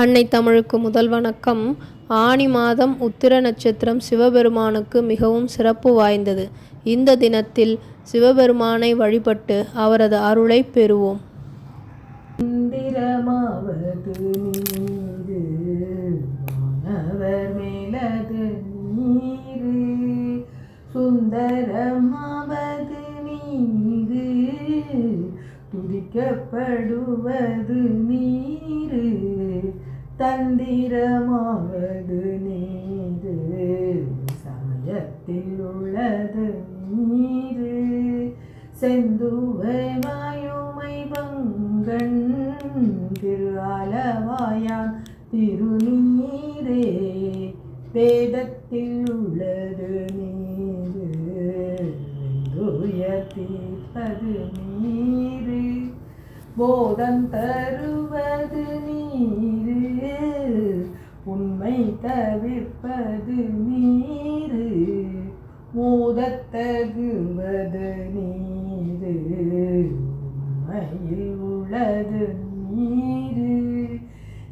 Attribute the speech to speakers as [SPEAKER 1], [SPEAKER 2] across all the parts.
[SPEAKER 1] அன்னை தமிழுக்கு முதல் வணக்கம். ஆனி மாதம் உத்திர நட்சத்திரம் சிவபெருமானுக்கு மிகவும் சிறப்பு வாய்ந்தது. இந்த தினத்தில் சிவபெருமானை வழிபட்டு அவரது அருளை பெறுவோம்.
[SPEAKER 2] சுந்தரம் துதிக்கப்படுவது நீரு தந்திரமாவது நீரு. சமயத்தில் உள்ளது நீரு செந்துவை மாயுமை பங்கன் திருவாலவாயான் திருநீரே. வேதத்தில் உள்ளது நீரு தீர்ப்பது நீரு. போதம் தருவது நீரு உண்மை தவிர்ப்பது நீரு மோதத்தகுவது நீரு உண்மையில் உள்ளது நீரு.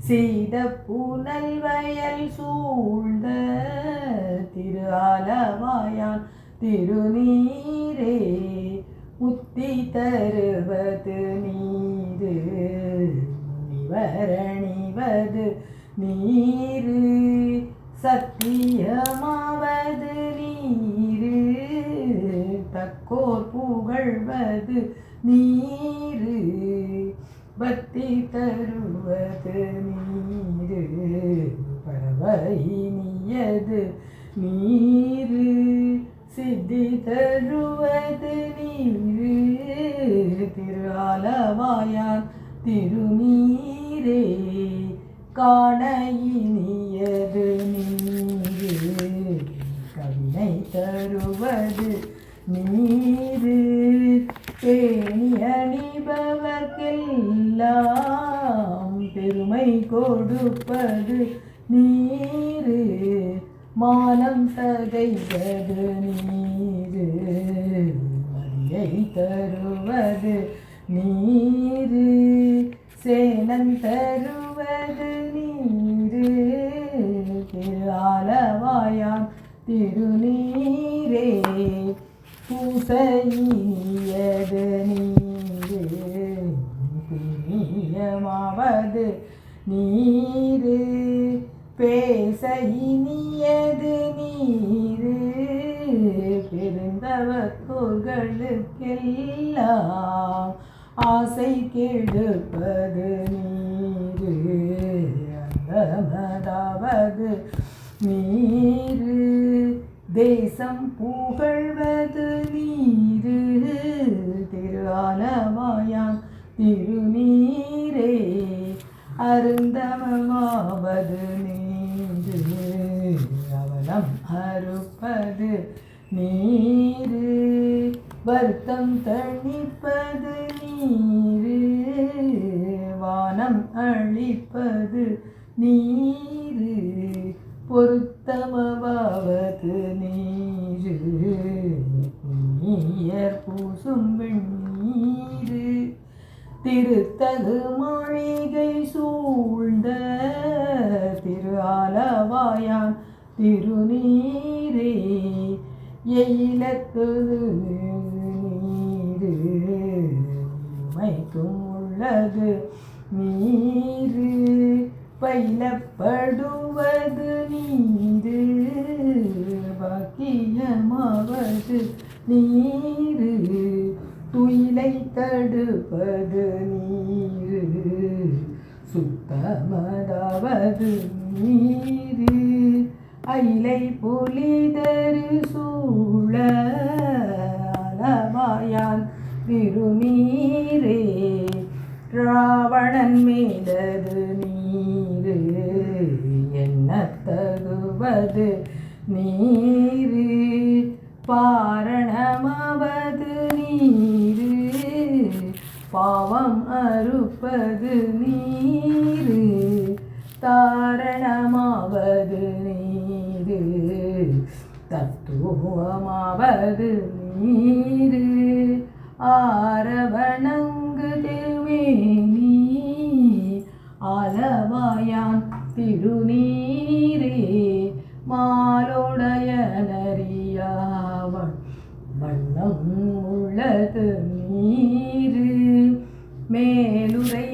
[SPEAKER 2] செய்த புனல் வயல் சூழ்ந்த திரு ஆலவாயான் திருநீரே முத்தி தருவது நீரு நிவரணிவது நீரு சத்தியமாவது நீரு தக்கோர் புகழ்வது நீரு பக்தி தருவது நீரு இனியது நீரு. சித்தி தருவது நீரு திருவாலவாயான் திருநீரே காண இனியது நீரு கவினை தருவது நீரு. பேணி அணிபவர்க்கெல்லாம் பெருமை கொடுப்பது நீரு. மானம் தகைவது நீரு மதியை தருவது நீரு. சேனன் தருவது நீரு திரு திருநீரே. பூசையது நீரு புண்ணியமாவது நீரு. பேச இனியது நீரு பெருந்தவர்களுக்கெல்லாம் ஆசை கெடுப்பது நீரு அந்தமதாவது நீரு. தேசம் புகழ்வது நீரு திரு ஆலவாயான் திருநீரே. அருந்தமமாவது நீரு வருத்தம் தணிப்பது நீரு வானம் அழிப்பது நீரு பொருத்தமவாவது நீரு நீயர் பூசும் வெண்ணீரு திருத்தகு மாளிகை சூழ்ந்த திரு ஆலவாயான் திருநீரே எயிலத்து நீரு மைக்கும் உள்ளது நீரு பயிலப்படுவது நீரு பாக்கியமாவது நீரு துயிலை தடுப்பது நீரு சுத்தமதாவது நீரு அயிலை புலிதரு சூழ அளவாயான் திருநீரே ராவணன் மீதது நீரு என்ன தகுவது நீரு? பாரணமாவது நீரு பாவம் அறுப்பது நீரு. தாரணமாவது நீரு தத்துவமாவது நீரு. ஆரவணங்கு திருமேனி ஆலவா ஆலவாயான் திருநீரே மாலோடைய நரியாவன் வண்ணம் உள்ளது நீரு. மேலுரை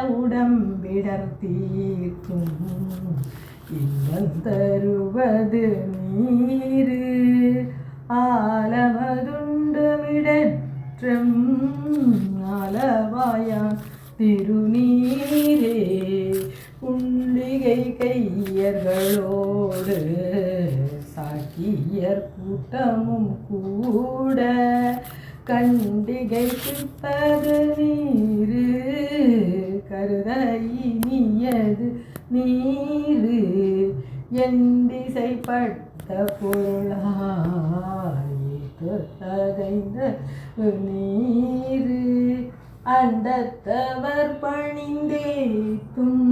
[SPEAKER 2] ஏல உடம்பிடர் தீர்க்கும் இன்பம் தருவது நீரு. ஆலமதுண்டு விடற்றம் ஆலவாயான் திருநீரே. புள்ளிகை கையர்களோடு சாக்கியர் கூட்டமும் கூட. கண்டிகை பிற்பது நீ நீரு என் திசைப்பட்ட பொருளாயிந்த நீரு. அண்டத்தவர் பணிந்தேத்தும்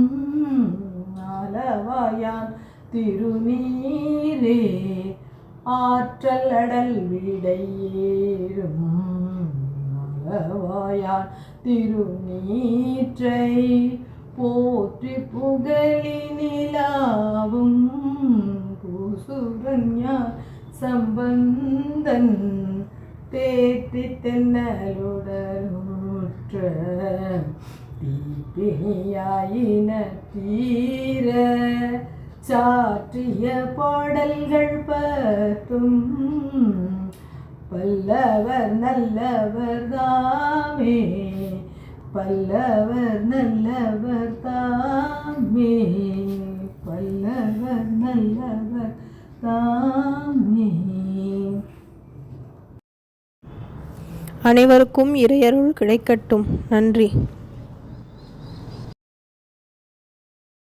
[SPEAKER 2] ஆலவாயான் திருநீரே. ஆற்றல் அடல் விடையேறும் ஆலவாயான் திருநீற்றை போற்றி புகழி நிலாவும் பூசுரன் சம்பந்தன் தேத்தி தென்னலுடலுற்ற தீப்பிணியாயின தீர சாற்றிய பாடல்கள் பத்தும் பல்லவர் நல்லவர் தாமே. பல்லவர் நல்லவர் தாமே. பல்லவர் நல்லவர் தாமே.
[SPEAKER 1] அனைவருக்கும் இறையருள் கிடைக்கட்டும். நன்றி.